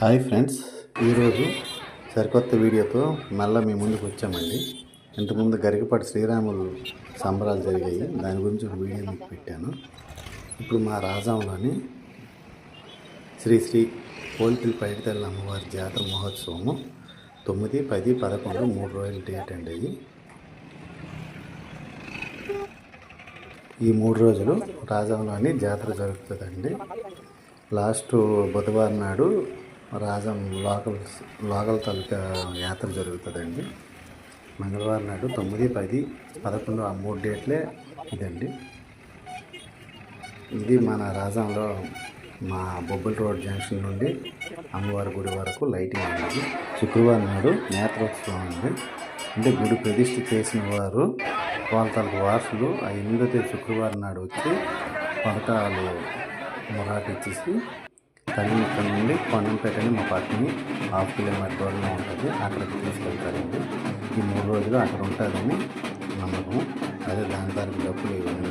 Hi friends ఈరోజు సరికొత్త వీడియోతో మళ్ళీ మీ ముందుకు వచ్చామండి. ఇంతకుముందు గరికపాటి శ్రీరాములు సంబరాలు జరిగాయి. దాని గురించి ఒక వీడియో మీకు పెట్టాను. ఇప్పుడు మా రాజాంలోని శ్రీ శ్రీ పోల్పిల్ పైడితల్లి అమ్మవారి జాతర మహోత్సవము తొమ్మిది పది పదకొండు మూడు రోజుల డేట్ అండి ఇది. ఈ మూడు రోజులు రాజంలోని జాతర జరుగుతుందండి. లాస్ట్ బుధవారం నాడు రాజం లోకల్ లోకల్ తాలూకా యాత్ర జరుగుతుందండి. మంగళవారం నాడు తొమ్మిది పది పదకొండు ఆ మూడు డేట్లే ఇదండి. ఇది మన రాజంలో మా బొబ్బుల రోడ్ జంక్షన్ నుండి అమ్మవారి గుడి వరకు లైటింగ్ ఉంది శుక్రవారం నాడు నేత్రోత్సవం అండి. అంటే గుడి ప్రతిష్ఠ చేసిన వారు వాళ్ళ తాలూకు వారసులు ఆ ఎనిమిదో తేదీ శుక్రవారం నాడు వచ్చి పథకాలు మొరాటిచ్చేసి కానీ ఇక్కడ నుండి కొండంపేట అని మా పక్కని హాఫ్ కిలోమీటర్ దూరంలో ఉంటుంది. అక్కడికి తీసుకెళ్తారండి. ఈ మూడు రోజులు అక్కడ ఉంటుందని నమ్మకం. అదే దాని తారీఖు డబ్బులు ఇవ్వండి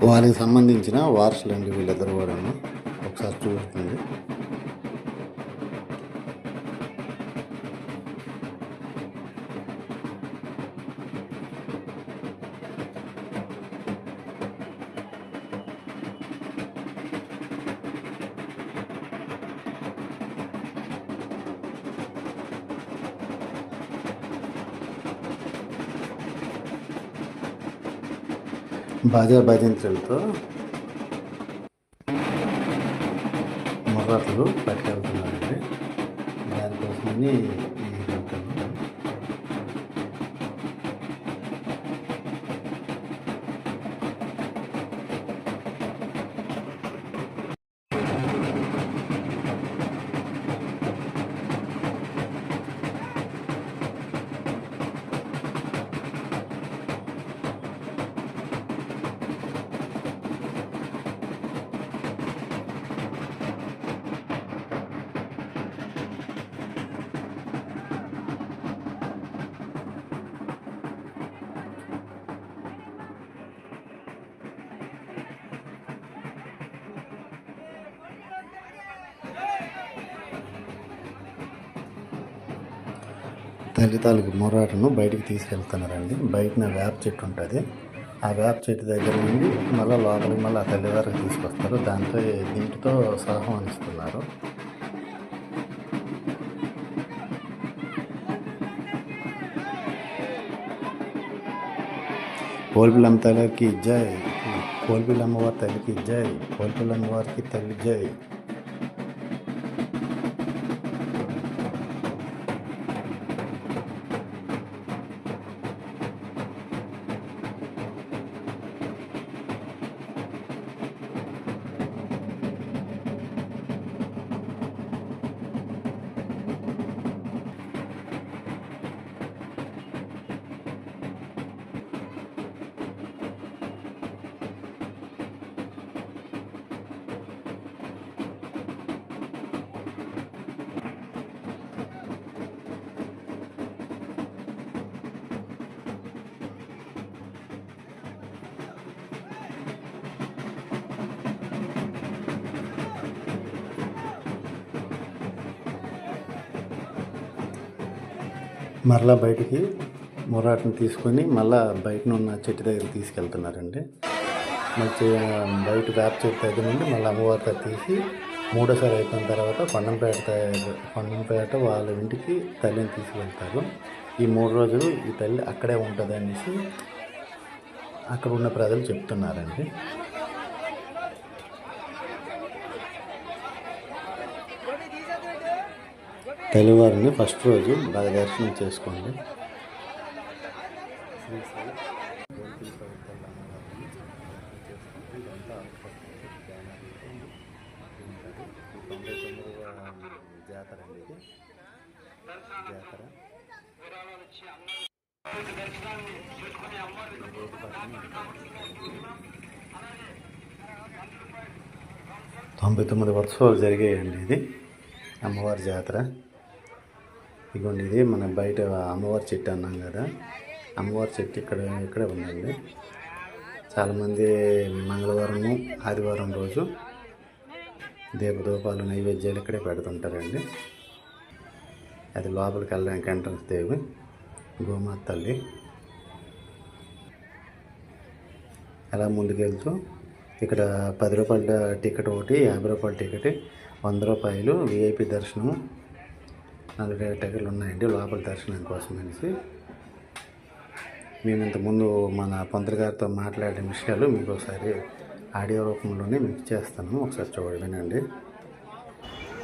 వారికి సంబంధించిన వారసులు అండి వీళ్ళిద్దరు కూడా బాజా భజంత్రులతో ముర్రాట్లు పట్టుకెళ్తున్నారండి. దానికోసమని తల్లితాలకు మొరాటను బయటికి తీసుకెళ్తున్నారండి. బయటన వేప చెట్టు ఉంటుంది. ఆ వేప చెట్టు దగ్గర నుండి మళ్ళీ లోపలికి మళ్ళీ ఆ తల్లి వరకు తీసుకొస్తారు. దాంతో దీంటితో అందిస్తున్నారు. పోల్పిల్లమ్మ తల్లికి జై. పోల్పిల్లమ్మ వారి తల్లికి జై. పోల్పిల్లమ్మ వారికి తల్లి జై. మరలా బయటికి మొరాటను తీసుకొని మళ్ళా బయట ఉన్న చెట్టు దగ్గర తీసుకెళ్తున్నారండి. మళ్ళీ బయట వేప చెట్టు దగ్గర నుండి మళ్ళీ అమ్మవారితో తీసి మూడోసారి అయిపోయిన తర్వాత కొండంపేట త- కొండంపేట వాళ్ళ ఇంటికి తల్లిని తీసుకెళ్తారు. ఈ మూడు రోజులు ఈ తల్లి అక్కడే ఉంటుంది అనేసి అక్కడ ఉన్న ప్రజలు చెప్తున్నారండి. తెలివారిని ఫస్ట్ రోజు బాగా దర్శనం చేసుకోండి. తొంభై జాతర అండి ఇది జాతర తొంభై తొమ్మిది వర్షాలు జరిగాయండి ఇది. అమ్మవారి జాతర. ఇదిగోండి ఇది మన బయట అమ్మవారి చెట్టు అన్నాం కదా. అమ్మవారి చెట్టు ఇక్కడ ఇక్కడే ఉందండి. చాలామంది మంగళవారము ఆదివారం రోజు దీపదూపాలు నైవేద్యాలు ఇక్కడే పెడుతుంటారండి. అది లోపలికి వెళ్ళడానికి ఎంట్రన్స్ దేవి గోమాత తల్లి. అలా ముందుకెళ్తూ ఇక్కడ పది రూపాయల టికెట్ ఒకటి యాభై రూపాయల టికెట్ వంద రూపాయలు విఐపి దర్శనం నలభై టైర్లు ఉన్నాయండి లోపల దర్శనం కోసం అనేసి. మేము ఇంతకుముందు మన పంతులు గారితో మాట్లాడిన విషయాలు మీకు ఒకసారి ఆడియో రూపంలోనే మీకు చేస్తాను ఒకసారి చూడండి వినండి.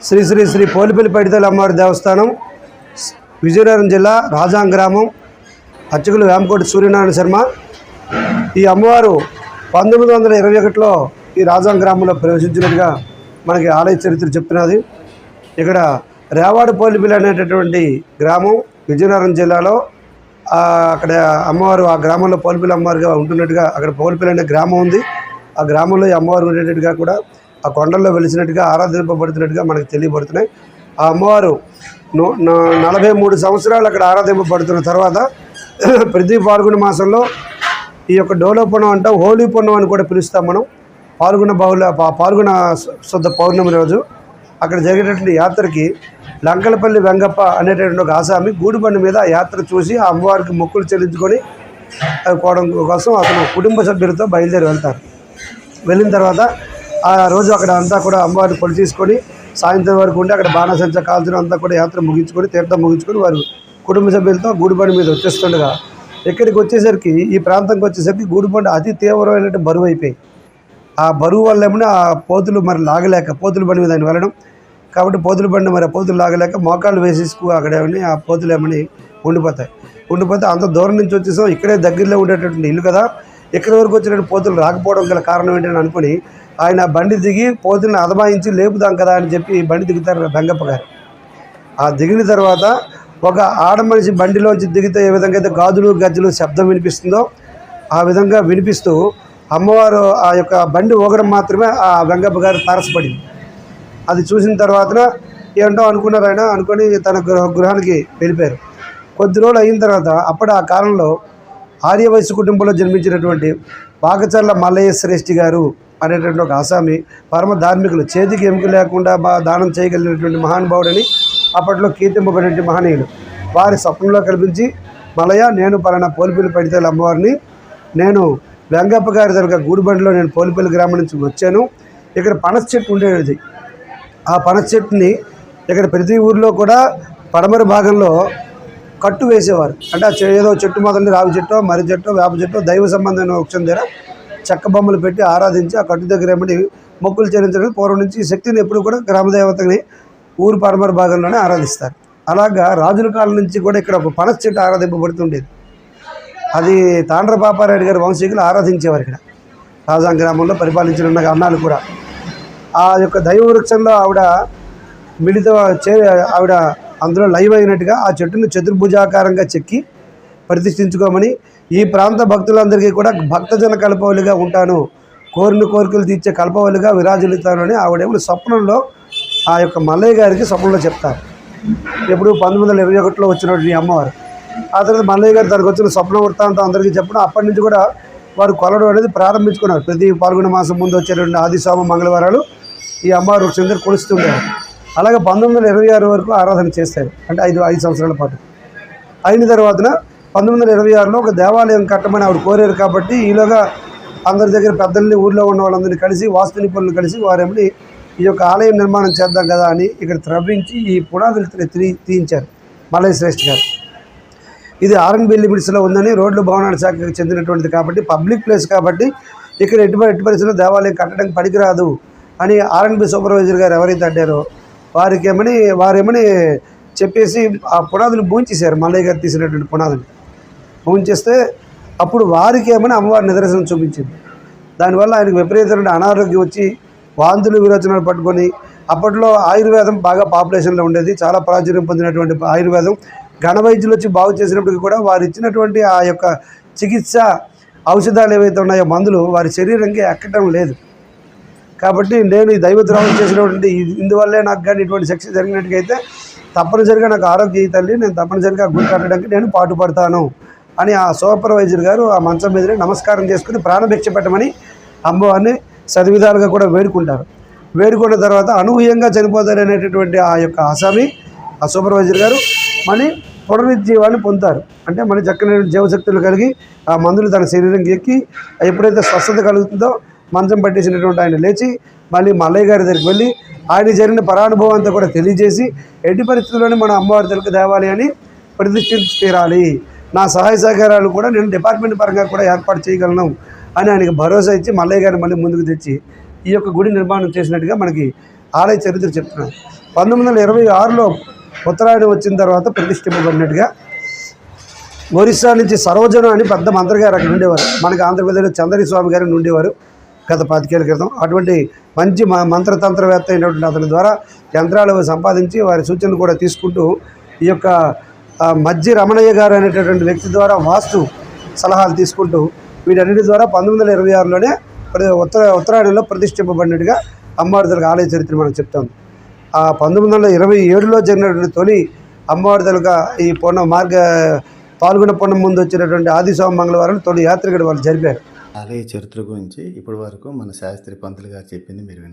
శ్రీ శ్రీ శ్రీ పోలిపల్లి పడితల అమ్మవారి దేవస్థానం విజయనగరం జిల్లా రాజాం గ్రామం అర్చకులు వేమకోటి సూర్యనారాయణ శర్మ. ఈ అమ్మవారు పంతొమ్మిది వందల ఇరవై ఒకటిలో ఈ రాజాం గ్రామంలో ప్రవేశించినట్టుగా మనకి ఆలయ చరిత్ర చెప్తున్నది. ఇక్కడ రేవాడ అనేటటువంటి గ్రామం విజయనగరం జిల్లాలో అక్కడ అమ్మవారు ఆ గ్రామంలో పోలిపల్లి అమ్మవారుగా ఉంటున్నట్టుగా అక్కడ పోలిపల్లి అనే గ్రామం ఉంది. ఆ గ్రామంలో ఈ అమ్మవారు ఉండేటట్టుగా కూడా ఆ కొండల్లో వెలిసినట్టుగా ఆరాధింపబడుతున్నట్టుగా మనకు తెలియబడుతున్నాయి ఆ అమ్మవారు న- నలభై మూడు సంవత్సరాలు అక్కడ ఆరాధింపబడుతున్న తర్వాత ప్రతి పాల్గొన మాసంలో ఈ యొక్క డోలోపణం పుణ్యం అంటాం హోలీ పొన్నం అని కూడా పిలుస్తాం మనం. పాల్గొన బహుళ పాల్గొన శుద్ధ పౌర్ణమి రోజు. అక్కడ జరిగేటటువంటి యాత్రకి లంకలపల్లి వెంగప్ప అనేటటువంటి ఒక ఆసామి గూడిబండి మీద ఆ యాత్ర చూసి ఆ అమ్మవారికి మొక్కులు చెల్లించుకొని కోవడం కోసం అతను కుటుంబ సభ్యులతో బయలుదేరి వెళ్తారు. వెళ్ళిన తర్వాత ఆ రోజు అక్కడ అంతా కూడా అమ్మవారిని పొడి తీసుకొని సాయంత్రం వరకు ఉండి అక్కడ బాణసంచ కాల్చడం అంతా కూడా యాత్ర ముగించుకొని తీర్థం ముగించుకొని వారు కుటుంబ సభ్యులతో గూడిబండి మీద వచ్చేస్తుండగా ఇక్కడికి వచ్చేసరికి ఈ ప్రాంతంకి వచ్చేసరికి గూడిబండి అతి తీవ్రమైన బరువు అయిపోయి ఆ బరువు వల్ల ఏమైనా ఆ పోతులు మరి లాగలేక పోతుల బండి మీద ఆయన వెళ్ళడం కాబట్టి పోతులు బండి మరి పోతులు లాగలేక మోకాళ్ళు వేసేసుకు అక్కడేమని ఆ పోతులు ఏమని ఉండిపోతాయి. ఉండిపోతే అంత దూరం నుంచి వచ్చేసాం. ఇక్కడే దగ్గరలో ఉండేటటువంటి ఇల్లు కదా. ఇక్కడి వరకు వచ్చినట్టు పోతులు రాకపోవడం గల కారణం ఏంటని అనుకుని ఆయన ఆ బండి దిగి పోతుల్ని అదమాయించి లేపుదాం కదా అని చెప్పి బండి దిగుతారు బెంగప్ప గారు. ఆ దిగిన తర్వాత ఒక ఆడ మనిషి బండిలోంచి దిగితే ఏ విధంగా అయితే గాజులు గజ్జలు శబ్దం వినిపిస్తుందో ఆ విధంగా వినిపిస్తూ అమ్మవారు ఆ యొక్క బండి ఊగడం మాత్రమే ఆ వెంగప్ప గారు తారసపడింది. అది చూసిన తర్వాత ఏంటో అనుకున్నారు ఆయన అనుకొని తన గృహ గృహానికి వెళ్ళిపోయారు. కొద్ది రోజులు అయిన తర్వాత అప్పుడు ఆ కాలంలో ఆర్యవయస్సు కుటుంబంలో జన్మించినటువంటి పాకచర్ల మల్లయ్య శ్రేష్ఠి గారు అనేటువంటి ఒక ఆసామి పరమ ధార్మికులు చేతికి ఎముక లేకుండా బా దానం చేయగలిగినటువంటి మహానుభావుడని అప్పట్లో కీర్తింపబడినటువంటి మహనీయులు. వారి స్వప్నంలో కల్పించి మలయ నేను పలానా పోలిపల్లి పడితేల అమ్మవారిని నేను వెంగప్ప గారి దగ్గర గూడుబండిలో నేను పోలిపల్లి గ్రామం నుంచి వచ్చాను. ఇక్కడ పనస చెట్టు ఉండేది. ఆ పనస చెట్టుని ఇక్కడ ప్రతి ఊర్లో కూడా పడమర భాగంలో కట్టు వేసేవారు. అంటే ఆ చె- ఏదో చెట్టు మొదలు రావి చెట్టు మర్రి చెట్టు వేప చెట్టు దైవ సంబంధమైన వృక్షం దగ్గర చెక్క బొమ్మలు పెట్టి ఆరాధించి ఆ కట్టు దగ్గర ఏమని మొక్కులు చెల్లించడం పూర్వం నుంచి ఈ శక్తిని ఎప్పుడు కూడా గ్రామదేవతని ఊరు పడమర భాగంలోనే ఆరాధిస్తారు. అలాగా రాజుల కాలం నుంచి కూడా ఇక్కడ ఒక పనస చెట్టు ఆరాధింపబడుతుండేది. అది తాండ్ర పాపారాయుడు గారి వంశీకులు ఆరాధించేవారు ఇక్కడ. రాజాం గ్రామంలో పరిపాలించిన అన్నాలు కూడా. ఆ యొక్క దైవ వృక్షంలో ఆవిడ మిళిత చే ఆవిడ అందులో లైవ్ అయినట్టుగా ఆ చెట్టును చతుర్భుజాకారంగా చెక్కి ప్రతిష్ఠించుకోమని ఈ ప్రాంత భక్తులందరికీ కూడా భక్తజన కల్పవలుగా ఉంటాను. కోరిన కోరికలు తీర్చే కల్పవలిగా విరాజిల్లుతానని ఆవిడేమో స్వప్నంలో ఆ యొక్క మల్లయ్య గారికి స్వప్నంలో చెప్తారు. ఎప్పుడు పంతొమ్మిది వందల ఇరవై ఒకటిలో వచ్చినటువంటి అమ్మవారు. ఆ తర్వాత మల్లయ్య గారు తనకు వచ్చిన స్వప్న వృత్తాంతం అందరికీ చెప్పడం అప్పటి నుంచి కూడా వారు కొలడం అనేది ప్రారంభించుకున్నారు. ప్రతి పాల్గొన మాసం ముందు వచ్చేటువంటి ఆది మంగళవారాలు ఈ అమ్మవారు వృక్షం దగ్గర కొలుస్తుండేవారు అలాగే పంతొమ్మిది వందల ఇరవై ఆరు వరకు ఆరాధన చేస్తారు అంటే ఐదు ఐదు సంవత్సరాల పాటు. అయిన తర్వాతన పంతొమ్మిది వందల ఇరవై ఆరులో ఒక దేవాలయం కట్టమని ఆవిడ కోరారు కాబట్టి ఈలోగా అందరి దగ్గర పెద్దల్ని ఊర్లో ఉన్న వాళ్ళందరినీ కలిసి వాస్తు నిపుణులను కలిసి వారేమని ఈ యొక్క ఆలయం నిర్మాణం చేద్దాం కదా అని ఇక్కడ త్రవ్వించి ఈ పునాదులు తీ- తీయించారు మల్లయ్య శ్రేష్ఠ గారు. ఇది ఆర్ఎన్బి లిమిట్స్లో ఉందని రోడ్లు భవనాల శాఖకు చెందినటువంటిది కాబట్టి పబ్లిక్ ప్లేస్ కాబట్టి ఇక్కడ ఎటువంటి ఎట్టి పరిస్థితుల్లో దేవాలయం కట్టడానికి పనికిరాదు. అని ఆర్ఎన్బి సూపర్వైజర్ గారు ఎవరైతే అంటారో వారికి ఏమని వారేమని చెప్పేసి ఆ పునాదులు భూంచేశారు. మల్లయ్య గారు తీసినటువంటి పునాదులు భూంచేస్తే అప్పుడు వారికి ఏమని అమ్మవారి నిదర్శనం చూపించింది. దానివల్ల ఆయనకు విపరీతమైన అనారోగ్యం వచ్చి వాంతులు విరోచనాలు పట్టుకొని అప్పట్లో ఆయుర్వేదం బాగా పాపులేషన్లో ఉండేది. చాలా ప్రాచుర్యం పొందినటువంటి ఆయుర్వేదం. ఘన వైద్యులు వచ్చి బాగు చేసినప్పటికీ కూడా వారు ఇచ్చినటువంటి ఆ యొక్క చికిత్స ఔషధాలు ఏవైతే ఉన్నాయో మందులు వారి శరీరంకి ఎక్కడం లేదు. కాబట్టి నేను ఈ దైవ ద్రోహం చేసినటువంటి ఇది- ఇందువల్లే నాకు కానీ ఇటువంటి శిక్ష జరిగినట్టుగైతే తప్పనిసరిగా నాకు ఆరోగ్య తల్లి నేను తప్పనిసరిగా గుడి కట్టడానికి నేను పాటుపడతాను అని ఆ సూపర్వైజర్ గారు ఆ మంచం మీదనే నమస్కారం చేసుకుని ప్రాణభిక్ష పెట్టమని అమ్మవారిని సరివిధాలుగా కూడా వేడుకుంటారు. వేడుకున్న తర్వాత అనూహ్యంగా చనిపోతారు అనేటటువంటి ఆ యొక్క ఆసామి ఆ సూపర్వైజర్ గారు మళ్ళీ పునరుజ్జీవాన్ని పొందుతారు. అంటే మన చక్కని జీవశక్తులు కలిగి ఆ మందులు తన శరీరం ఎక్కి ఎప్పుడైతే స్వస్థత కలుగుతుందో మంచం పట్టేసినటువంటి ఆయన లేచి మళ్ళీ మల్లయ్య గారి దగ్గరికి వెళ్ళి ఆయన జరిగిన పరానుభవం అంతా కూడా తెలియజేసి ఎట్టి పరిస్థితుల్లోనే మన అమ్మవారి తెలుగు దేవాలి అని ప్రతిష్ఠించి తీరాలి. నా సహాయ సహకారాలు కూడా నేను డిపార్ట్మెంట్ పరంగా కూడా ఏర్పాటు చేయగలను అని ఆయనకి భరోసా ఇచ్చి మల్లయ్య గారిని మళ్ళీ ముందుకు తెచ్చి ఈ యొక్క గుడి నిర్మాణం చేసినట్టుగా మనకి ఆలయ చరిత్ర చెప్తున్నాను పంతొమ్మిది వందల ఇరవై ఆరులో ఉత్తరాయణం వచ్చిన తర్వాత ప్రతిష్ఠింపబడినట్టుగా ఒరిస్సా నుంచి సరోజన అని పెద్ద మంత్రి గారు అక్కడ ఉండేవారు మనకి ఆంధ్రప్రదేశ్లో చంద్రయ్య స్వామి గారు ఉండేవారు గత పాతికేళ్ళ క్రితం అటువంటి మంచి మ- మంత్రతంత్రవేత్త అయినటువంటి అతని ద్వారా యంత్రాలు సంపాదించి వారి సూచనలు కూడా తీసుకుంటూ ఈ యొక్క మజ్జి రమణయ్య గారు అనేటటువంటి వ్యక్తి ద్వారా వాస్తు సలహాలు తీసుకుంటూ వీటన్నిటి ద్వారా పంతొమ్మిది వందల ఇరవై ఆరులోనే ఉత్తర ఉత్తరాయణంలో ప్రతిష్ఠింపబడినట్టుగా అమ్మవారిదలకు ఆలయ చరిత్ర మనం చెప్తాం ఆ పంతొమ్మిది వందల ఇరవై ఏడులో జరిగినటువంటి తొలి అమ్మవారిదలుగా ఈ పొన్న మార్గ పాల్గొన పొన్నం ముందు వచ్చినటువంటి ఆదిస్వామి మంగళవారం తొలి యాత్రికుడు వాళ్ళు జరిపారు. ఆలయ చరిత్ర గురించి ఇప్పటి వరకు మన శాస్త్రి పంతులు గారు చెప్పింది మీరు విన్నారు